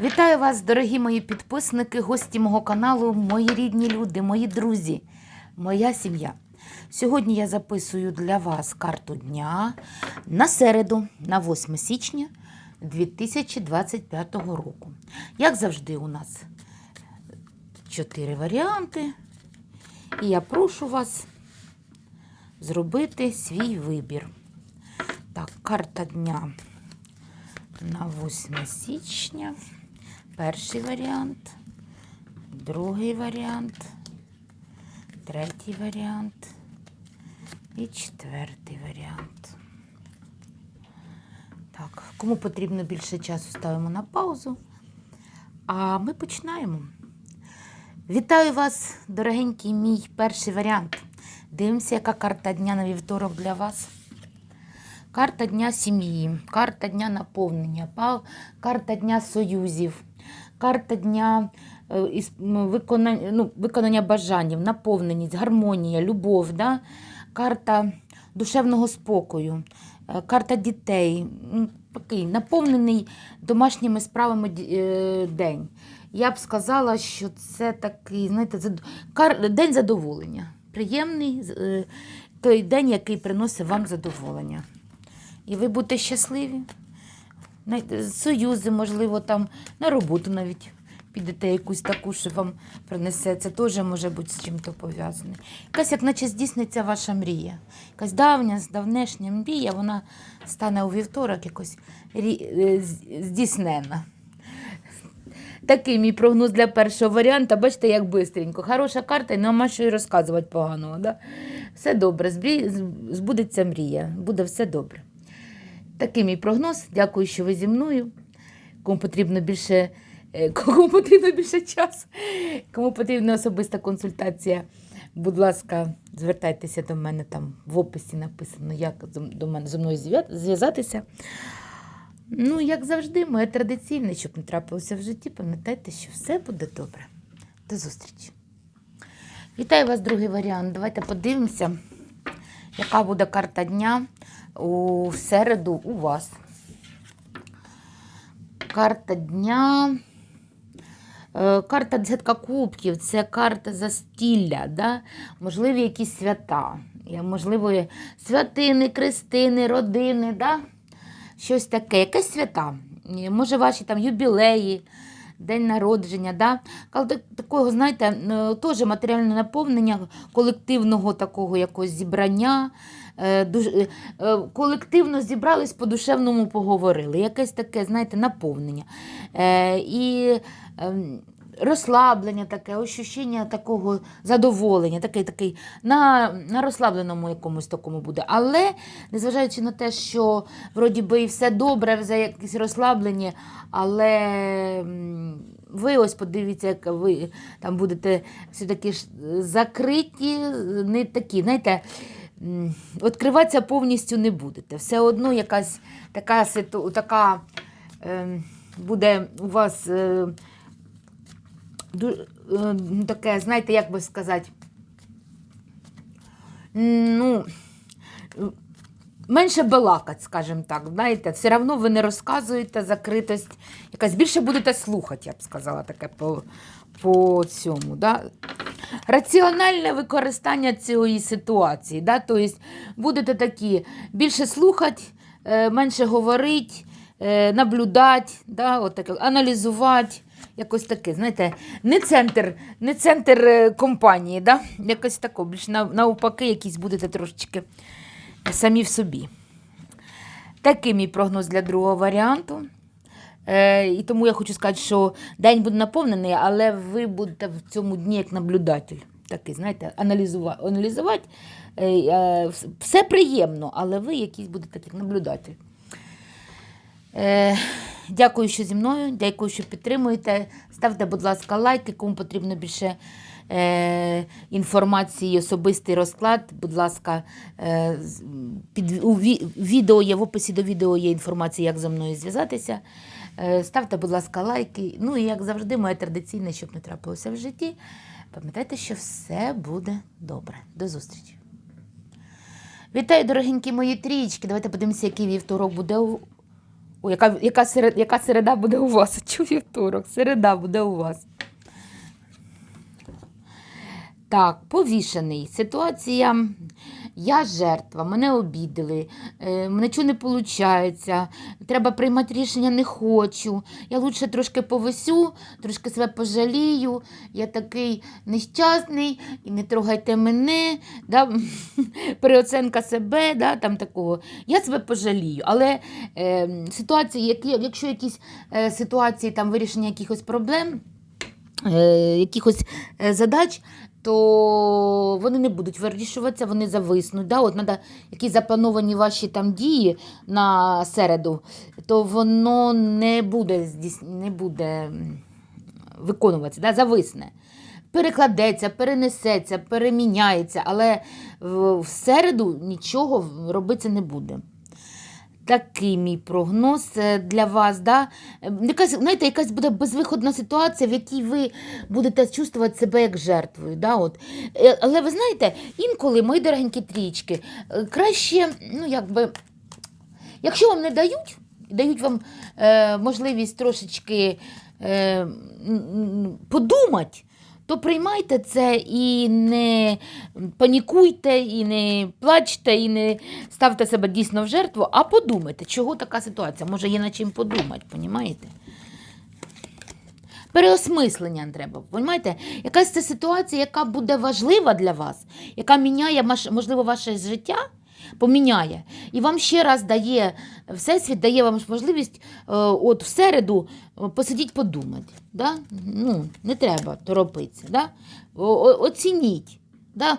Вітаю вас, дорогі мої підписники, гості мого каналу, мої рідні люди, мої друзі, моя сім'я. Сьогодні я записую для вас карту дня на середу, на 8 січня 2025 року. Як завжди, у нас чотири варіанти. І я прошу вас зробити свій вибір. Так, карта дня на 8 січня. Перший варіант, другий варіант, третій варіант і четвертий варіант. Так, кому потрібно більше часу, ставимо на паузу. А ми починаємо. Вітаю вас, дорогенький мій перший варіант. Дивимося, яка карта дня на вівторок для вас. Карта дня сім'ї, карта дня наповнення, карта дня союзів, карта дня е, виконання, ну, виконання бажанів, наповненість, гармонія, любов, да? карта душевного спокою, е, карта дітей. Такий наповнений домашніми справами е, день. Я б сказала, що це такий, знаєте, день задоволення. Приємний той день, який приносить вам задоволення. І ви будете щасливі. Союзи, можливо, там на роботу навіть підете якусь таку, що вам принесе. Це теж може бути з чим-то пов'язане. Якась, як наче здійсниться ваша мрія. Якась давня, давнешня мрія, вона стане у вівторок якось е, здійснена. Такий мій прогноз для першого варіанта. Бачите, як бистренько. Хороша карта, і нема що й розказувати поганого. Да? Все добре, збудеться мрія, буде все добре. Такий мій прогноз. Дякую, що ви зі мною. Кому потрібно більше, е, кому потрібно більше часу, кому потрібна особиста консультація, будь ласка, звертайтеся до мене там в описі написано, як до мене зі мною зв'язатися. Ну, як завжди, моє традиційне, щоб не трапилося в житті, пам'ятайте, що все буде добре. До зустрічі. Вітаю вас, другий варіант. Давайте подивимося, яка буде карта дня у середу у вас. Карта дня. Е, Карта десятка кубків це карта застілля, да? можливі якісь свята, можливо, святини, крестини, родини, да? щось таке, якесь свята. Може, ваші там юбілеї, день народження. Да? Такого, знаєте, е, теж матеріальне наповнення колективного такого якогось зібрання. е, е, Колективно зібрались по душевному поговорили. Якесь таке, знаєте, наповнення. І ем, розслаблення таке, ощущення такого задоволення, такий, такий на, на розслабленому якомусь такому буде. Але незважаючи на те, що вроді би і все добре, все якесь розслаблення, але ви ось подивіться, як ви там будете все-таки закриті, не такі, знаєте. Відкриватися повністю не будете. Все одно якась така така е, буде у вас е, таке, знаєте, як би сказати, ну, менше балакать, скажімо так. Знаєте, все одно ви не розказуєте закритость, якась більше будете слухати, я б сказала, таке по, по цьому. Да? Раціональне використання цієї ситуації. Да? Тобто будете такі більше слухати, е, менше говорити, е, наблюдати, да? От таке, аналізувати. Якось таке, знаєте, не центр, не центр е, компанії, да? якось тако, більш навпаки, якісь будете трошечки самі в собі. Такий мій прогноз для другого варіанту. Е, і тому я хочу сказати, що день буде наповнений, але ви будете в цьому дні як наблюдатель. Такий, знаєте, аналізувати. аналізувати. Е, е, все приємно, але ви якийсь будете як наблюдатель. Е, дякую, що зі мною. Дякую, що підтримуєте. Ставте, будь ласка, лайки, кому потрібно більше е, інформації, особистий розклад. Будь ласка, е, під, у відео є, в описі до відео є інформація, як зі мною зв'язатися. Е, ставте, будь ласка, лайки. Ну і як завжди, моє традиційне, щоб не трапилося в житті. Пам'ятайте, що все буде добре. До зустрічі. Вітаю, дорогенькі мої трічки. Давайте подивимося, який вівторок буде у, Яка, яка, серед, яка середа буде у вас? Чи вівторок, середа буде у вас. Так, повішений. Ситуація. Я жертва, мене обідали, е, нічого не виходить, треба приймати рішення, не хочу. Я лучше трошки повисю, трошки себе пожалію. Я такий нещасний і не трогайте мене. Да? Переоценка себе, да? там такого. Я себе пожалію. Але е, ситуації, які, якщо якісь е, ситуації там, вирішення якихось проблем, е, якихось е, задач, то вони не будуть вирішуватися, вони зависнуть. Да? От надо, які заплановані ваші там дії на середу, то воно не буде, не буде виконуватися, да? зависне. Перекладеться, перенесеться, переміняється, але в середу нічого робитися не буде. Такий мій прогноз е, для вас. Да? Якась, знаєте, якась буде безвиходна ситуація, в якій ви будете чувствувати себе як жертвою. Да? От. Е, Але ви знаєте, інколи, мої дорогенькі трічки, е, краще, ну якби, якщо вам не дають, дають вам е, можливість трошечки е, подумати, то приймайте це і не панікуйте, і не плачте, і не ставте себе дійсно в жертву, а подумайте, чого така ситуація. Може, є над чим подумати, понімаєте? Переосмислення треба, понімаєте? Якась це ситуація, яка буде важлива для вас, яка міняє, можливо, ваше життя, поміняє. І вам ще раз дає, Всесвіт дає вам можливість е, от в середу е, посидіть подумати. Да? Ну, не треба торопитися. Да? Оцініть. Да?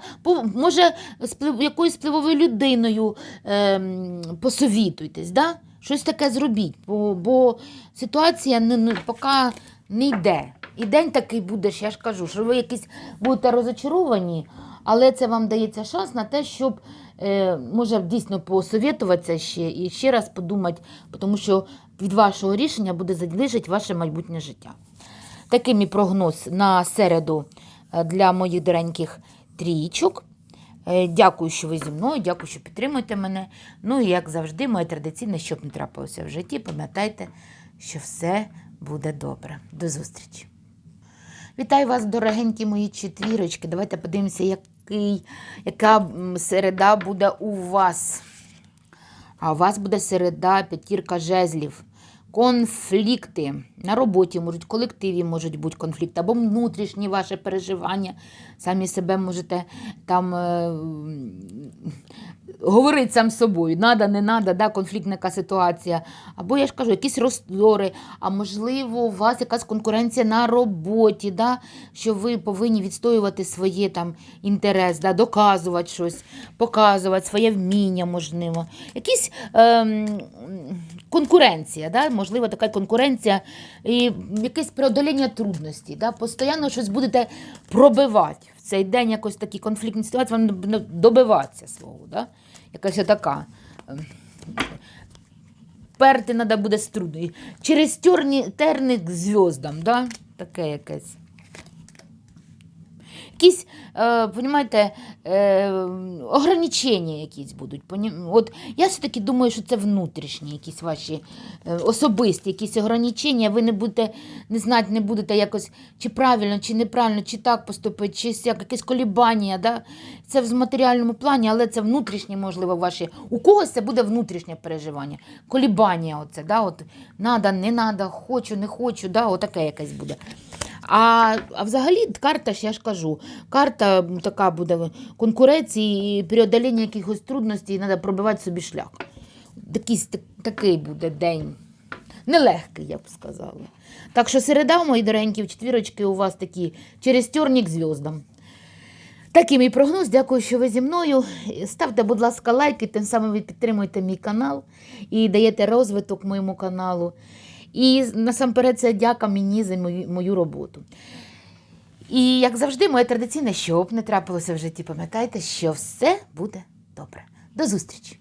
Може, з якоюсь впливовою людиною ем, посовітуйтесь, да? щось таке зробіть, бо, бо ситуація не, не, поки не йде. І день такий буде, я ж кажу, що ви якісь будете розочаровані, але це вам дається шанс на те, щоб е, може дійсно посовітуватися ще і ще раз подумати, тому що від вашого рішення буде залежати ваше майбутнє життя. Такий мій прогноз на середу е, для моїх дореньких трійчок. Е, Дякую, що ви зі мною, дякую, що підтримуєте мене. Ну і як завжди, моє традиційне, щоб не трапилося в житті, пам'ятайте, що все буде добре. До зустрічі! Вітаю вас, дорогенькі мої четвірочки. Давайте подивимося, який, яка середа буде у вас. А у вас буде середа, п'ятірка жезлів. Конфлікти на роботі можуть, в колективі можуть бути конфлікти, або внутрішні ваші переживання. Самі себе можете там е, м, говорити сам з собою. Надо, не надо, да, конфліктна ситуація. Або я ж кажу, якісь роздори, а можливо, у вас якась конкуренція на роботі, да, що ви повинні відстоювати своє там інтерес, да, доказувати щось, показувати своє вміння, можливо. Якісь ем, конкуренція, да, можливо, така конкуренція, і якесь преодоління трудностей. Да, постійно щось будете пробивати. В цей день якось такі конфліктні ситуації, вам добиватися свого. Да? Якась така. ем, Перти треба буде струни. Через терник терни к зв'яздам, да? таке якесь. Якісь, е, понімаєте, е, ограничення якісь будуть. От я все-таки думаю, що це внутрішні якісь ваші е, особисті якісь ограничення. Ви не будете не знати, не будете якось чи правильно, чи неправильно, чи так поступити, чи якесь колібання. Да? Це в матеріальному плані, але це внутрішні, можливо, ваші. У когось це буде внутрішнє переживання, колібання. Оце, да? От, надо, не надо, хочу, не хочу, да? отаке якесь буде. А, а взагалі карта, ж я ж кажу, карта така буде конкуренції і преодоління якихось трудностей, треба пробивати собі шлях. Якийсь так- такий буде день. Нелегкий, я б сказала. Так що середа, мої доренькі, в четвірочки у вас такі через терник к зв'яздам. Такий мій прогноз. Дякую, що ви зі мною. Ставте, будь ласка, лайки, тим самим ви підтримуєте мій канал і даєте розвиток моєму каналу. І насамперед це дяка мені за мою, мою роботу. І як завжди, моє традиційне, щоб не трапилося в житті, пам'ятайте, що все буде добре. До зустрічі!